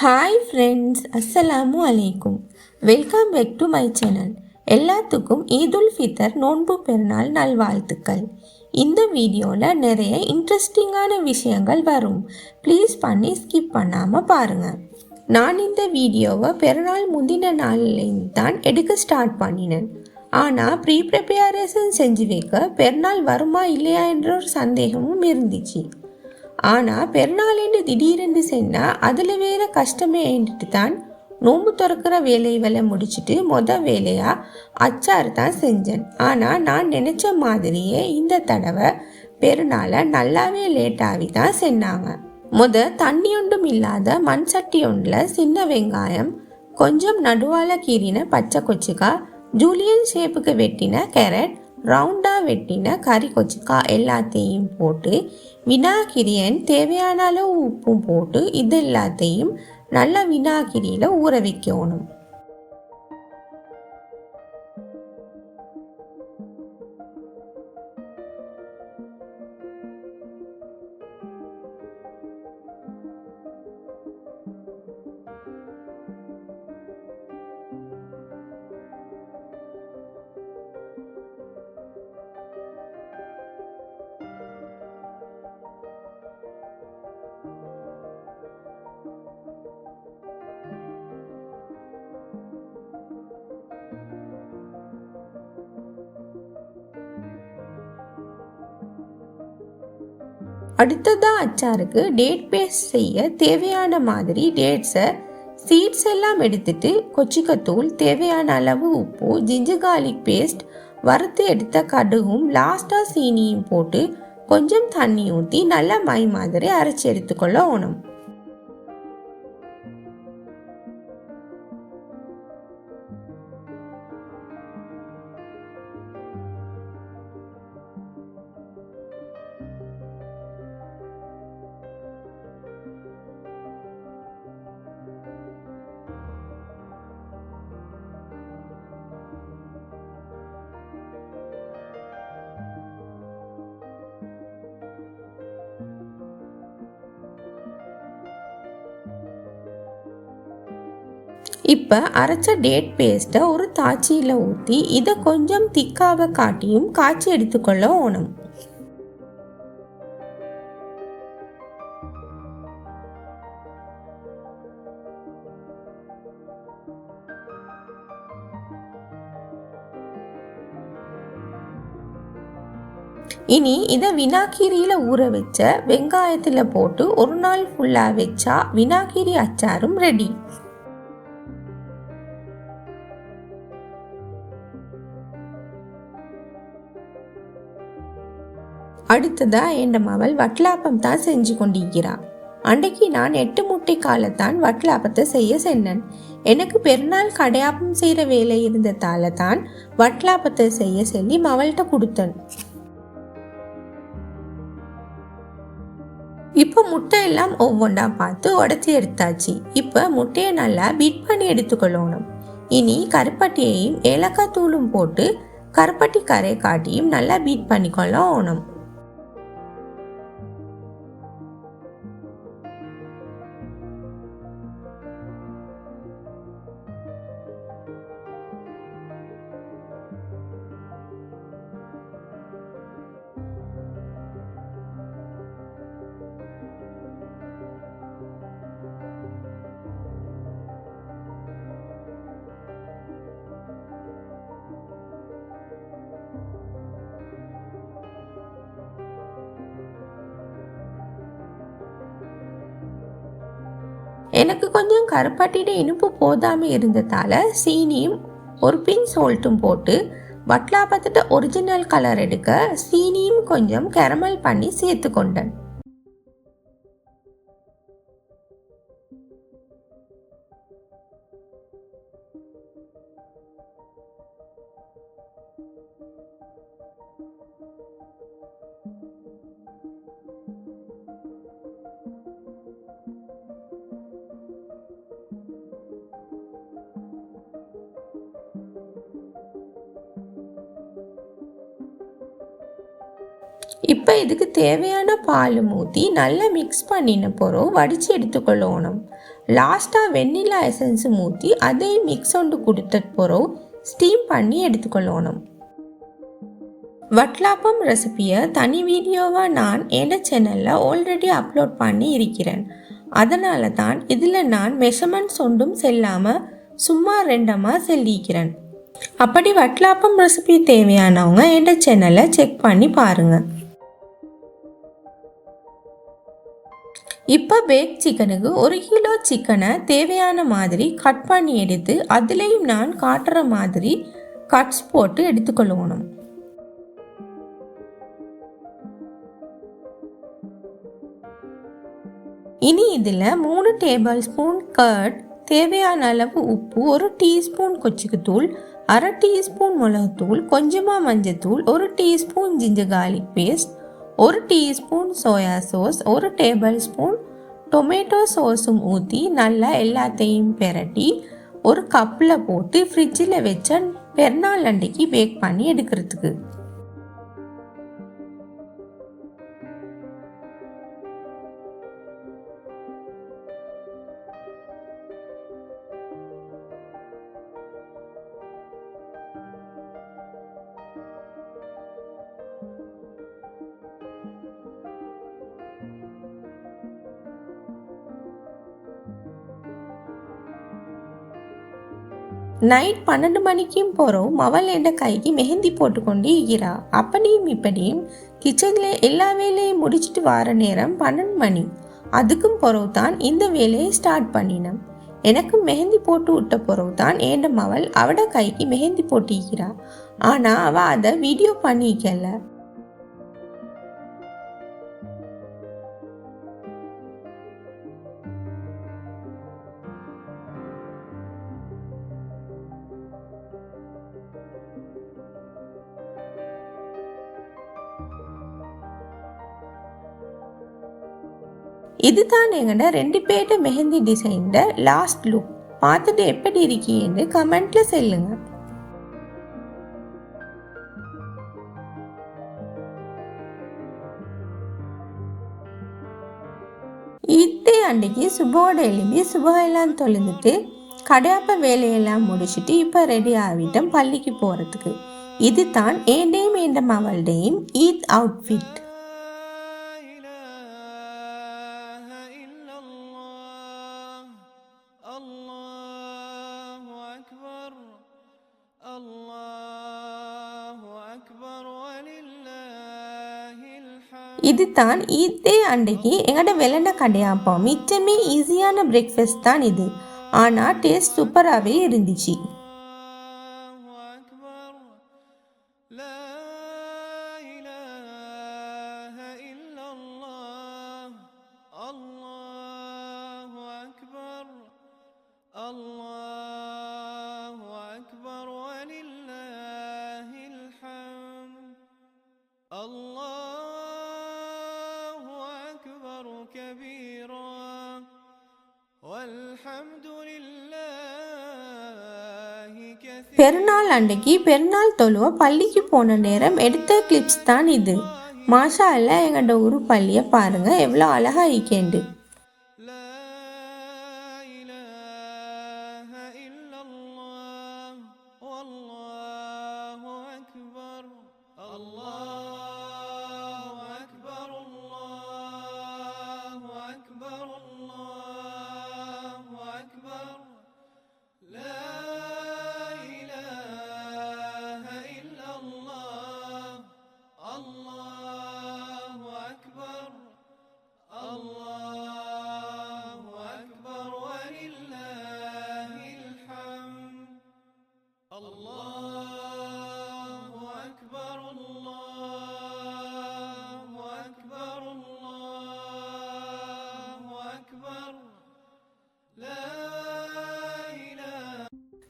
Hi friends அஸ்ஸலாமு அலைக்கும் welcome back to my channel எல்லாத்துக்கும் ஈதுல் ஃபித்தர் நோன்பு பெருநாள் நல்வாழ்த்துக்கள். இந்த வீடியோவில் நிறைய இன்ட்ரெஸ்டிங்கான விஷயங்கள் வரும். ப்ளீஸ் பண்ணி ஸ்கிப் பண்ணாமல் பாருங்கள் நான் இந்த வீடியோவை பெருநாள் முந்தின நாள்லேருந்து தான் எடுக்க ஸ்டார்ட் பண்ணினேன். ஆனால் ப்ரீ ப்ரிப்பேரேஷன் செஞ்சு வைக்க பெருநாள் வருமா இல்லையா என்ற ஒரு சந்தேகமும் இருந்துச்சு. ஆனால் பெருநாளேண்டு திடீரென்று சென்னால் அதில் வேற கஷ்டமே ஏண்டுட்டு தான் நோம்பு திறக்கிற வேலைகளை முடிச்சுட்டு மொதல் வேலையாக அச்சார் தான் செஞ்சேன். ஆனால் நான் நினச்ச மாதிரியே இந்த தடவை பெருநாளை நல்லாவே லேட்டாகி தான் சென்னாங்க. முத தண்ணி ஒன்றும் இல்லாத மண் சட்டி ஒன்றில் சின்ன வெங்காயம் கொஞ்சம் நடுவால கீறின பச்சை கொச்சிக்காய் ஜூலியன் ஷேப்புக்கு வெட்டின கேரட் ரவுண்டாக வெட்டின கறி கொச்சிக்கா எல்லாத்தையும் போட்டு வினாகிரியன் தேவையான அளவு உப்பும் போட்டு இது எல்லாத்தையும் நல்லா வினாகிரியில் ஊற வைக்கணும். அடுத்ததாக அச்சாருக்கு டேட் பேஸ்ட் செய்ய தேவையான மாதிரி டேட்ஸை சீட்ஸ் எல்லாம் எடுத்துட்டு கொச்சிக்கத்தூள் தேவையான அளவு உப்பு ஜிஞ்சர் கார்லிக் பேஸ்ட் வறுத்து எடுத்த கடுகும் லாஸ்ட்டாக சீனியும் போட்டு கொஞ்சம் தண்ணி ஊற்றி நல்லா மை மாதிரி அரைச்சி எடுத்துக்கொள்ள ஓணும். இப்போ அரைச்ச டேட் பேஸ்ட்டை ஒரு தாச்சியில் ஊற்றி இதை கொஞ்சம் திக்காக காட்டியும் காய்ச்சி எடுத்துக்கொள்ள ஓணும். இனி இதை வினாக்கீரியில் ஊற வச்ச வெங்காயத்தில் போட்டு ஒரு நாள் ஃபுல்லாக வச்சா வினாக்கிரி அச்சாரும் ரெடி அடுத்ததா என் மவள் வட்லாப்பம் தான் செஞ்சு கொண்டிருக்கிறாள் அன்றைக்கு நான் எட்டு முட்டை காலத்தான் வட்லாப்பத்தை செய்ய சென்னேன். எனக்கு பெருநாள் கடையாப்பம் செய்கிற வேலை இருந்ததால தான் வட்லாப்பத்தை செய்ய சொல்லி மவள்கிட்ட கொடுத்தேன். இப்போ முட்டை எல்லாம் ஒவ்வொன்றா பார்த்து உடச்சி எடுத்தாச்சு. இப்போ முட்டையை நல்லா பீட் பண்ணி எடுத்துக்கொள்ளணும். இனி கருப்பட்டியையும் ஏலக்காய் தூளும் போட்டு கருப்பட்டி கரை காட்டியும் நல்லா பீட் பண்ணிக்கொள்ளணும். எனக்கு கொஞ்சம் கருப்பாட்டிட இனிப்பு போதாமல் இருந்ததால் சீனியும் ஒரு பின் சோல்ட்டும் போட்டு வட்லாப்பத்திட்ட ஒரிஜினல் கலர் எடுக்க சீனியும் கொஞ்சம் கேரமல் பண்ணி சேர்த்து கொண்டேன் இப்போ இதுக்கு தேவையான பால் ஊற்றி நல்லா மிக்ஸ் பண்ணின பிறகு வடித்து எடுத்துக்கொள்ளணும். லாஸ்ட்டாக வெண்ணிலா எசன்ஸும் ஊற்றி அதையும் மிக்ஸ் ஒன்று கொடுத்த பிறகு ஸ்டீம் பண்ணி எடுத்துக்கொள்ளணும். வட்லாப்பம் ரெசிபியை தனி வீடியோவாக நான் என் சேனலில் ஆல்ரெடி அப்லோட் பண்ணி இருக்கிறேன். அதனால தான் இதில் நான் மெஷர்மெண்ட்ஸ் ஒன்றும் செல்லாமல் சும்மா ரெண்டமாக செல்லிக்கிறேன். அப்படி வட்லாப்பம் ரெசிபி தேவையானவங்க என் சேனலை செக் பண்ணி பாருங்கள் இப்போ பேக் சிக்கனுக்கு ஒரு கிலோ சிக்கனை தேவையான மாதிரி கட் பண்ணி எடுத்து அதுலேயும் நான் காட்டுற மாதிரி கட்ஸ் போட்டு எடுத்துக்கொள்ளணும் இனி இதில் மூணு டேபிள் ஸ்பூன் கர்ட் தேவையான அளவு உப்பு ஒரு டீஸ்பூன் கொச்சிக்கத்தூள் அரை டீஸ்பூன் மிளகுத்தூள் கொஞ்சமாக மஞ்சத்தூள் ஒரு டீஸ்பூன் ஜிஞ்சர் கார்லிக் பேஸ்ட் ஒரு டீஸ்பூன் சோயா சோஸ் ஒரு டேபிள் ஸ்பூன் டொமேட்டோ சோஸும் ஊற்றி நல்லா எல்லாத்தையும் பெரட்டி ஒரு கப்பில் போட்டு ஃப்ரிட்ஜில் வச்ச பெருநாள் அன்றைக்கு பேக் பண்ணி எடுக்கிறதுக்கு. நைட் பன்னெண்டு மணிக்கும் போகிறோம் அவள் என்ற கைக்கு மெஹந்தி போட்டுக்கொண்டு இருக்கிறாள் அப்படியும் இப்படியும் கிச்சனில் எல்லா வேலையும் முடிச்சிட்டு வர நேரம் பன்னெண்டு மணி. அதுக்கும் பிறகு தான் இந்த வேலையை ஸ்டார்ட் பண்ணினோம். எனக்கு மெஹந்தி போட்டு விட்ட பிறகு தான் ஏண்ட மவள் அவட கைக்கு மெஹந்தி போட்டிருக்கிறா. ஆனால் அவள் அதை வீடியோ பண்ணிக்கல. இதுதான் எங்கட ரெண்டு பேர்ட்ட மெஹந்தி டிசைன்ட லாஸ்ட் லுக் பார்த்துட்டு எப்படி இருக்கீன்னு கமெண்ட்ல சொல்லுங்க. இத்தே அன்றைக்கு சுபோட சுபா எல்லாம் தொழுந்துட்டு கடையாப்ப வேலையெல்லாம் முடிச்சுட்டு இப்போ ரெடி ஆகிட்டோம் பள்ளிக்கு போகிறதுக்கு இது தான் டேம் ஏண்டம் அவள்டையும் ஈத் அவுட்ஃபிட் இதுதான் இதே அன்றைக்கு எங்கள்ட வெள்ளண்ட கடையாப்போம். மிச்சமே ஈஸியான பிரேக்ஃபாஸ்ட் தான் இது. ஆனால் டேஸ்ட் சூப்பராகவே இருந்துச்சு. பெருநாள் அன்னைக்கு பெருநாள் தொழுவ பள்ளிக்கு போன நேரம் எடுத்த கிளிப்ஸ் தான் இது. மாஷா அல்ல எங்கள்ட ஊர் பள்ளியை பாருங்க. எவ்வளோ அழகா இருக்கேண்டு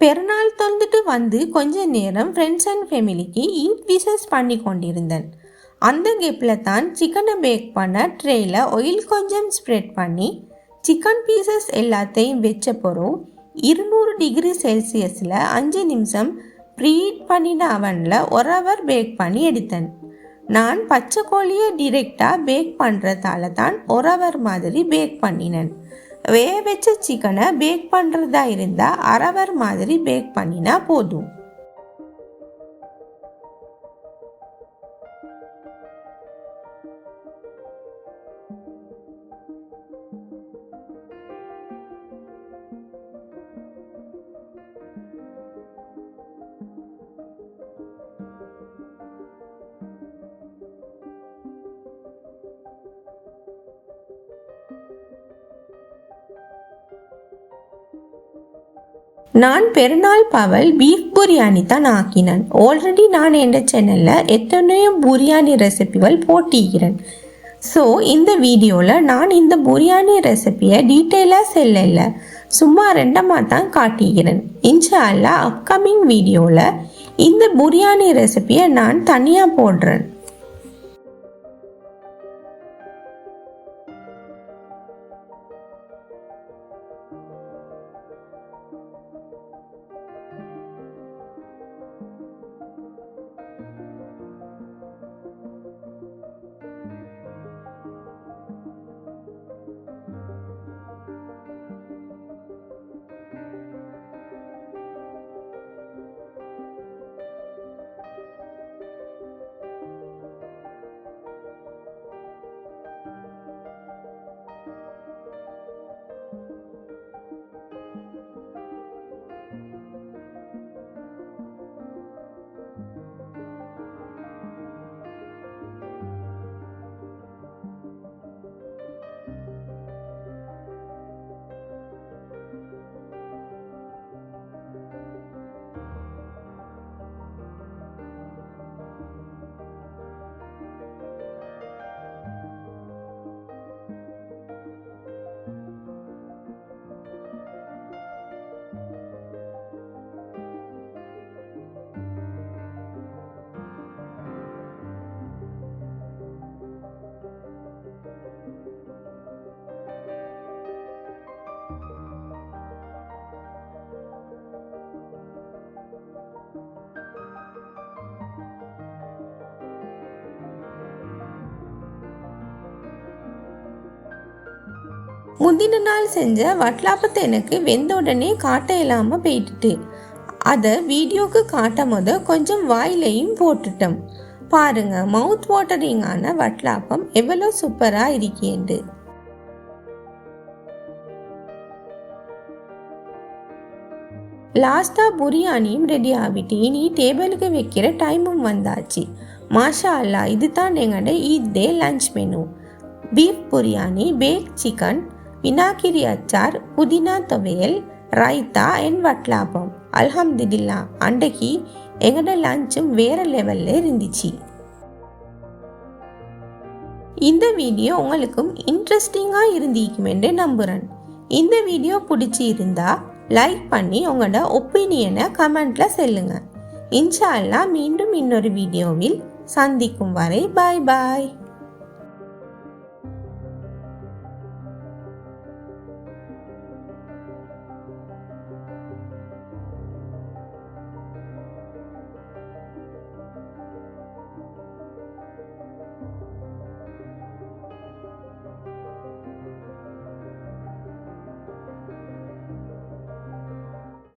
பெருநாள் தொழுந்துட்டு வந்து கொஞ்ச நேரம் ஃப்ரெண்ட்ஸ் அண்ட் ஃபேமிலிக்கு ஈட் விஷஸ் பண்ணி கொண்டிருந்தேன். அந்த கேப்பில் தான் சிக்கனை பேக் பண்ண ட்ரேயில் ஆயில் கொஞ்சம் ஸ்ப்ரெட் பண்ணி சிக்கன் பீசஸ் எல்லாத்தையும் வச்ச பிறகு இருநூறு டிகிரி செல்சியஸில் அஞ்சு நிமிஷம் ப்ரீட் பண்ணின அவனில் ஒரு ஹவர் பேக் பண்ணி எடுத்தேன். நான் பச்சை கோழியை டிரெக்டாக பேக் பண்ணுறதால தான் ஒரு ஹவர் மாதிரி பேக் பண்ணினேன். வேக வச்ச சிக்கனை பேக் பண்ணுறதா இருந்தால் அரவர் மாதிரி பேக் பண்ணினா போதும். நான் பெருநாள் பவல் பீஃப் பிரியாணி தான் ஆக்கினேன். ஆல்ரெடி நான் என்ற சேனலில் எத்தனையோ பிரியாணி ரெசிபிகள் போட்டிக்கிறேன் ஸோ இந்த வீடியோவில் நான் இந்த பிரியாணி ரெசிபியை டீட்டெயிலாக செல்லல சும்மா ரெண்டமாக தான் காட்டிக்கிறேன் இன்ஷா அல்லா அப்கமிங் வீடியோவில் இந்த பிரியாணி ரெசிபியை நான் தனியாக போடுறேன். முந்தின நாள் செஞ்ச வட்லாப்பத்தை எனக்கு வெந்த உடனே காட்ட இல்லாமல் போயிட்டுட்டு. அதை வீடியோக்கு காட்டும் போது கொஞ்சம் வாயிலையும் போட்டுட்டோம். பாருங்க மவுத் வாட்டரிங்கான வட்லாப்பம் எவ்வளோ சூப்பராக இருக்கேண்டு லாஸ்ட்டாக பிரியாணியும் ரெடி ஆகிட்டு இனி டேபிளுக்கு வைக்கிற டைமும் வந்தாச்சு. மாஷா அல்லா இது தான் எங்களோட Eid day lunch menu beef biryani bake chicken வினாகிரி அச்சார் புதினா துவையல் ரைத்தா அண்ட் வட்லாபம். அல்ஹம்துல்லா அன்றைக்கு எங்களோட லஞ்சும் வேற லெவலில் இருந்துச்சு. இந்த வீடியோ உங்களுக்கும் இன்ட்ரெஸ்டிங்காக இருந்திருக்கும் என்று நம்புகிறேன் இந்த வீடியோ பிடிச்சி இருந்தா லைக் பண்ணி உங்களோட ஒப்பீனியனை கமெண்ட்ல சொல்லுங்க. இன்ஷா மீண்டும் இன்னொரு வீடியோவில் சந்திக்கும் வரை பாய் பாய்